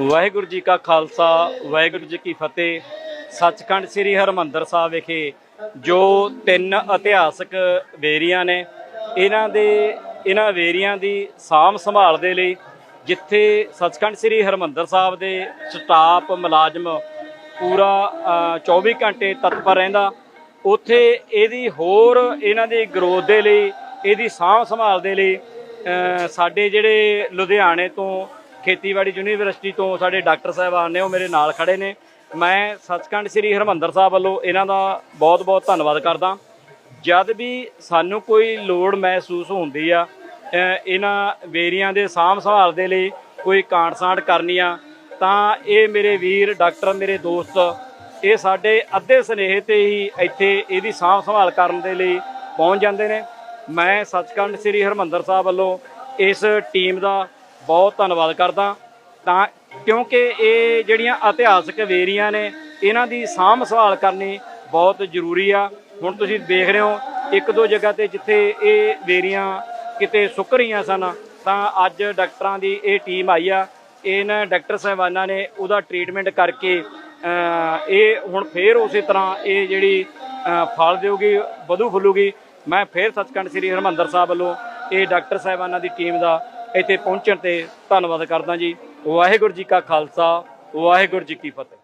ਵਾਹਿਗੁਰੂ ਜੀ ਕਾ ਖਾਲਸਾ ਵਾਹਿਗੁਰੂ ਜੀ ਕੀ ਫਤਿਹ। ਸੱਚਖੰਡ ਸ੍ਰੀ ਹਰਮੰਦਰ ਸਾਹਿਬ ਵਿਖੇ ਜੋ ਤਿੰਨ ਇਤਿਹਾਸਕ ਵੇਰੀਆਂ ਨੇ ਇਹਨਾਂ ਦੇ ਇਹਨਾਂ ਵੇਰੀਆਂ ਦੀ ਸਾਂਭ ਸੰਭਾਲ ਦੇ ਲਈ ਜਿੱਥੇ ਸੱਚਖੰਡ ਸ੍ਰੀ ਹਰਮੰਦਰ ਸਾਹਿਬ ਦੇ ਸਟਾਫ ਮੁਲਾਜ਼ਮ ਪੂਰਾ ਅ, 24 ਘੰਟੇ ਤਤਪਰ ਰਹਿੰਦਾ ਉੱਥੇ ਇਹਦੀ ਹੋਰ ਇਹਨਾਂ ਦੀ ਗਰੋਥ ਦੇ ਲਈ ਇਹਦੀ ਸਾਂਭ ਸੰਭਾਲ ਦੇ ਲਈ ਸਾਡੇ ਜਿਹੜੇ ਲੁਧਿਆਣੇ ਤੋਂ ਖੇਤੀਬਾੜੀ ਯੂਨੀਵਰਸਿਟੀ ਤੋਂ ਸਾਡੇ ਡਾਕਟਰ ਸਾਹਿਬਾਨ ਨੇ ਉਹ ਮੇਰੇ ਨਾਲ ਖੜੇ ਨੇ। ਮੈਂ ਸੱਚਖੰਡ ਸ੍ਰੀ ਹਰਮੰਦਰ ਸਾਹਿਬ ਵੱਲੋਂ ਇਹਨਾਂ ਦਾ ਬਹੁਤ-ਬਹੁਤ ਧੰਨਵਾਦ ਕਰਦਾ। ਜਦ ਵੀ ਸਾਨੂੰ ਕੋਈ ਲੋੜ ਮਹਿਸੂਸ ਹੁੰਦੀ ਆ ਅ, ਇਹਨਾਂ ਵੇਰੀਆਂ ਦੇ ਸਾਂਭ ਸੰਭਾਲ ਦੇ ਲਈ ਕੋਈ ਕਾਂਟ-ਸਾਂਟ ਕਰਨੀ ਆ ਤਾਂ ਇਹ ਮੇਰੇ ਵੀਰ ਡਾਕਟਰ ਮੇਰੇ ਦੋਸਤ ਇਹ ਸਾਡੇ ਅੱਧੇ ਸਨੇਹ ਤੇ ਹੀ ਇੱਥੇ ਇਹਦੀ ਸਾਂਭ ਸੰਭਾਲ ਕਰਨ ਦੇ ਲਈ ਪਹੁੰਚ ਜਾਂਦੇ ਨੇ। ਮੈਂ ਸੱਚਖੰਡ ਸ੍ਰੀ ਹਰਮੰਦਰ ਸਾਹਿਬ ਵੱਲੋਂ ਇਸ ਟੀਮ ਦਾ ਬਹੁਤ ਧੰਨਵਾਦ ਕਰਦਾ। ਤਾਂ ਕਿਉਂਕਿ ਇਹ ਜਿਹੜੀਆਂ ਇਤਿਹਾਸਕ ਵੇਰੀਆਂ ਨੇ, ਇਹਨਾਂ ਦੀ ਸਾਂਭ ਸੰਭਾਲ ਕਰਨੀ ਬਹੁਤ ਜ਼ਰੂਰੀ ਆ। ਹੁਣ ਤੁਸੀਂ ਦੇਖ ਰਹੇ ਹੋ, ਇੱਕ ਦੋ ਜਗ੍ਹਾ ਤੇ ਜਿੱਥੇ ਇਹ ਵੇਰੀਆਂ ਕਿਤੇ ਸੁੱਕ ਰਹੀਆਂ ਸਨ, ਤਾਂ ਅੱਜ ਡਾਕਟਰਾਂ ਦੀ ਇਹ ਟੀਮ ਆਈ ਆ। ਇਹਨਾਂ ਡਾਕਟਰ ਸਾਹਿਬਾਨਾਂ ਨੇ ਉਹਦਾ ਟ੍ਰੀਟਮੈਂਟ ਕਰਕੇ ਇਹ ਹੁਣ ਫੇਰ ਉਸੇ ਤਰ੍ਹਾਂ ਇਹ ਜਿਹੜੀ ਫਲ ਦੇਊਗੀ, ਵਧੂ ਫੁੱਲੂਗੀ। ਮੈਂ ਫੇਰ ਸੱਚਖੰਡ ਸ੍ਰੀ ਹਰਮੰਦਰ ਸਾਹਿਬ ਵੱਲੋਂ ਇਹ ਡਾਕਟਰ ਸਾਹਿਬਾਨਾਂ ਦੀ ਟੀਮ ਦਾ ਇੱਥੇ ਪਹੁੰਚਣ ਤੇ ਧੰਨਵਾਦ ਕਰਦਾ ਜੀ। ਵਾਹਿਗੁਰੂ ਜੀ ਕਾ ਖਾਲਸਾ ਵਾਹਿਗੁਰੂ ਜੀ ਕੀ ਫਤਿਹ।